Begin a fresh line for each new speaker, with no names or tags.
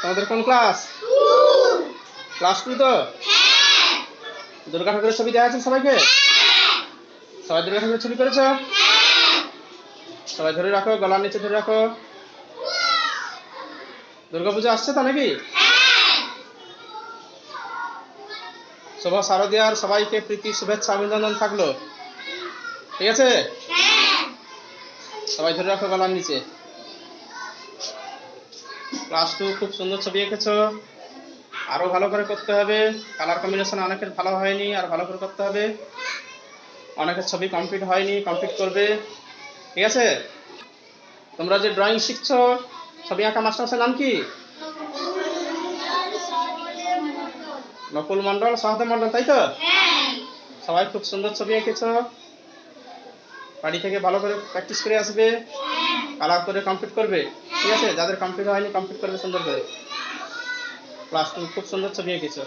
তোমাদের কোন class? Class two তো? দুর্গা ঠাকুরের ছবি দেওয়া আছে সবাইকে? সবাই দুর্গা ঠাকুরের ছবি করেছ? সবাই ধরে রাখো, গলার নিচে ধরে রাখো। দুর্গা পুজো আসছে তা নাকি? শুভ শারদীয়ার সবাইকে প্রীতি, শুভেচ্ছা, অভিনন্দন থাকল। ঠিক আছে? সবাই ধরে রাখো গলার নিচে। ক্লাস টু খুব সুন্দর ছবি এঁকেছো। আরও ভালো করে করতে হবে। কালার কম্বিনেশন অনেকের ভালো হয়নি আর ভালো করে করতে হবে। অনেকের ছবি কমপ্লিট হয়নি কমপ্লিট করবে। ঠিক আছে? তোমরা যে ড্রয়িং শিখছো ছবি আঁকা মাস্টারের নাম কি? নকুল মন্ডল সহদেব মন্ডল তাই তো? সবাই খুব সুন্দর ছবি এঁকেছো। বাড়ি থেকে ভালো করে প্র্যাকটিস করে আসবে, কালার করে কমপ্লিট করবে, ঠিক আছে? যাদের কমপ্লিট হয়নি কমপ্লিট করবে সুন্দর করে। ক্লাস তুমি খুব সুন্দর ছবি এঁকেছো।